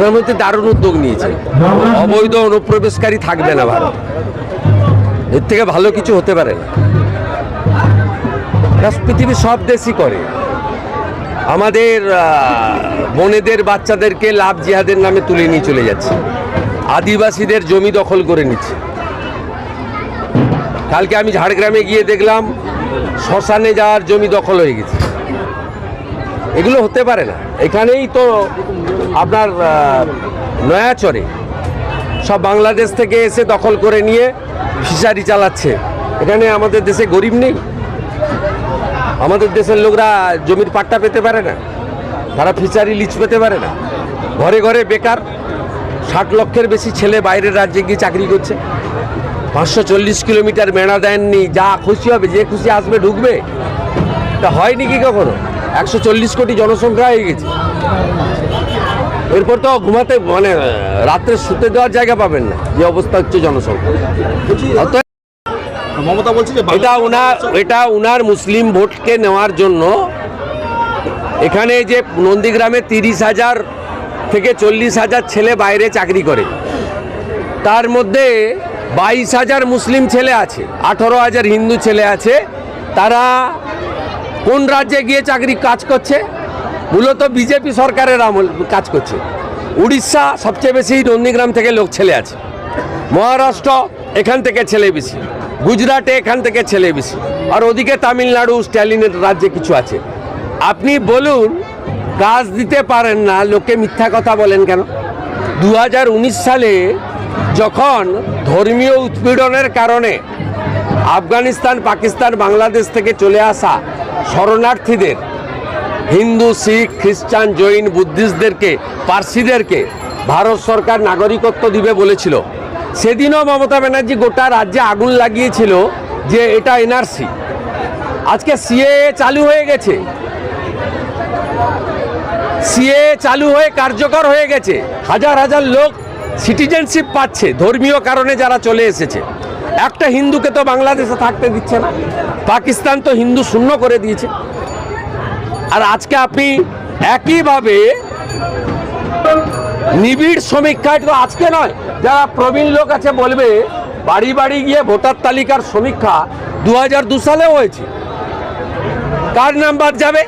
প্রধানমন্ত্রী দারুণ উদ্যোগ নিয়েছে। অবৈধ অনুপ্রবেশকারী থাকবে না ভারত। এর থেকে ভালো কিছু হতে পারে না। এটা পৃথিবীর সব দেশই করে। আমাদের বোনেদের, বাচ্চাদেরকে লাভ জিহাদের নামে তুলে নিয়ে চলে যাচ্ছে। আদিবাসীদের জমি দখল করে নিচ্ছে। কালকে আমি ঝাড়গ্রামে গিয়ে দেখলাম, শ্মশানে যাওয়ার জমি দখল হয়ে গেছে। এগুলো হতে পারে না। এখানেই তো আপনার নয়াচরে সব বাংলাদেশ থেকে এসে দখল করে নিয়ে ফিশারি চালাচ্ছে। এখানে আমাদের দেশে গরিব নেই। আমাদের দেশের লোকরা জমির পাট্টা পেতে পারে না। তারা ফিশারি, লিচ পেতে পারে না। ঘরে ঘরে বেকার, ষাট লক্ষের বেশি ছেলে বাইরের রাজ্যে গিয়ে চাকরি করছে। পাঁচশো চল্লিশ কিলোমিটার মেনা দেননি, যা খুশি হবে, যে খুশি আসবে, ঢুকবে। তা হয়নি কি কখনো? একশো চল্লিশ কোটি জনসংখ্যা হয়ে গেছে। এরপর তো ঘুমাতে মানে রাত্রে শুতে দেওয়ার জায়গা পাবেন না। যে অবস্থা হচ্ছে জনসংখ্যা। মমতা বলছে যে এটা উনার এটা উনার মুসলিম ভোটকে নেওয়ার জন্য এখানে যে নন্দীগ্রামে তিরিশ হাজার থেকে চল্লিশ হাজার ছেলে বাইরে চাকরি করে। তার মধ্যে বাইশ হাজার মুসলিম ছেলে আছে আঠারো হাজার হিন্দু ছেলে আছে। তারা কোন রাজ্যে গিয়ে চাকরি কাজ করছে? মূলত বিজেপি সরকারের আমল কাজ করছে। উড়িষ্যা সবচেয়ে বেশি নন্দীগ্রাম থেকে লোক ছেলে আছে। মহারাষ্ট্র এখান থেকে ছেলে বেশি। গুজরাটে এখান থেকে ছেলে বেশি। আর ওদিকে তামিলনাড়ু, স্ট্যালিনের রাজ্যে কিছু আছে। আপনি বলুন, কাজ দিতে পারেন না লোকে মিথ্যা কথা বলেন কেন? দু হাজার উনিশ সালে যখন ধর্মীয় উৎপীড়নের কারণে আফগানিস্তান, পাকিস্তান, বাংলাদেশ থেকে চলে আসা শরণার্থীদের, হিন্দু, শিখ, খ্রিস্টান, জৈন, বুদ্ধিস্টদেরকে, পার্সিদেরকে ভারত সরকার নাগরিকত্ব দিবে বলেছিল। সেদিনও মমতা ব্যানার্জি গোটা রাজ্যে আগুন লাগিয়েছিল যে এটা এনআরসি। আজকে সিএ চালু হয়ে গেছে। সিএ চালু হয়ে কার্যকর হয়ে গেছে। হাজার হাজার লোক সিটিজেনশিপ পাচ্ছে, ধর্মীয় কারণে যারা চলে এসেছে। একটা হিন্দুকে তো বাংলাদেশে থাকতে দিচ্ছে না। পাকিস্তান তো হিন্দু শূন্য করে দিয়েছে। আর আজকে আপনি একইভাবে নিবিড় সমীক্ষায় তো আজকে নয়, যারা প্রবীণ লোক আছে বলবে, বাড়ি বাড়ি গিয়ে ভোটার তালিকার সমীক্ষা দু হাজার দু সালেও হয়েছে। কার নাম বাদ যাবে?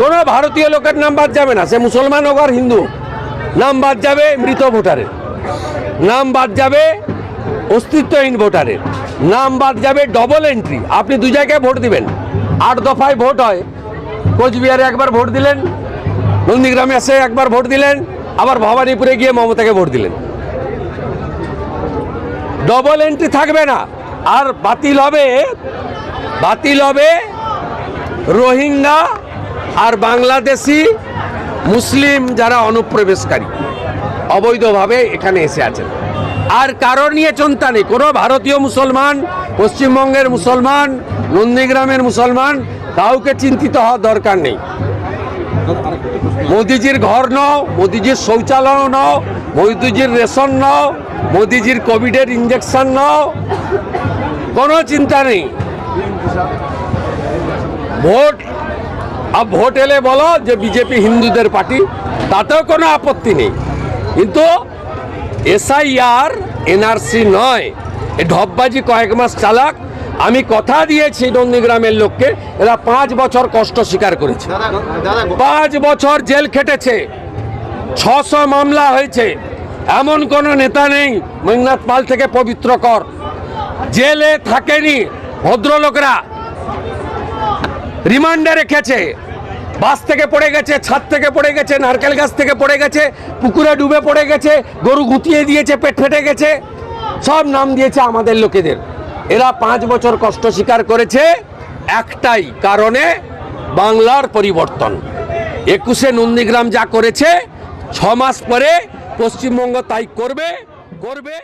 কোনো ভারতীয় লোকের নাম বাদ যাবে না, সে মুসলমান হোক আর হিন্দু। নাম বাদ যাবে মৃত ভোটারের। নাম বাদ যাবে অস্তিত্বহীন ভোটারের। নাম বাদ যাবে ডবল এন্ট্রি আপনি দু জায়গায় ভোট দিবেন। আট দফায় ভোট হয়। কোচবিহারে একবার ভোট দিলেন। নন্দীগ্রামে এসে একবার ভোট দিলেন। আবার ভবানীপুরে গিয়ে মমতাকে ভোট দিলেন। ডবল এন্ট্রি থাকবে না। আর বাতিল হবে বাতিল হবে রোহিঙ্গা আর বাংলাদেশি মুসলিম যারা অনুপ্রবেশকারী। অবৈধভাবে এখানে এসে আছেন। আর কারও নিয়ে চিন্তা নেই। কোনো ভারতীয় মুসলমান, পশ্চিমবঙ্গের মুসলমান, নন্দীগ্রামের মুসলমান, কাউকে চিন্তিত হওয়ার দরকার নেই। মোদিজির ঘর নাও, মোদিজির শৌচালয় নাও, মোদিজির রেশন নাও, মোদিজির কোভিডের ইঞ্জেকশন নাও, কোনো চিন্তা নেই। ভোট আর ভোট এলে বলো যে বিজেপি হিন্দুদের পার্টি, তাতেও কোনো আপত্তি নেই। কিন্তু এসআইআর এনআরসি নয়। এ ঢপবাজি কয়েক মাস চালাক। আমি কথা দিয়েছি নন্দীগ্রামের লোককে এরা পাঁচ বছর কষ্ট স্বীকার করেছে। পাঁচ বছর জেল খেটেছে। ছশো মামলা হয়েছে। এমন কোনো নেতা নেই মেঘনাথ পাল থেকে পবিত্র কর। জেলে থাকেনি ভদ্রলোকরা। রিমান্ডে রেখেছে। বাস থেকে পড়ে গেছে, ছাদ থেকে পড়ে গেছে, নারকেল গাছ থেকে পড়ে গেছে, পুকুরে ডুবে পড়ে গেছে, গরু গুতিয়ে দিয়েছে, পেট ফেটে গেছে, সব নাম দিয়েছে আমাদের লোকেদের। এরা পাঁচ বছর কষ্ট স্বীকার করেছে একটাই কারণে বাংলার পরিবর্তন। একুশে নন্দীগ্রাম যা করেছে ছ মাস পরে পশ্চিমবঙ্গ তাই করবে করবে।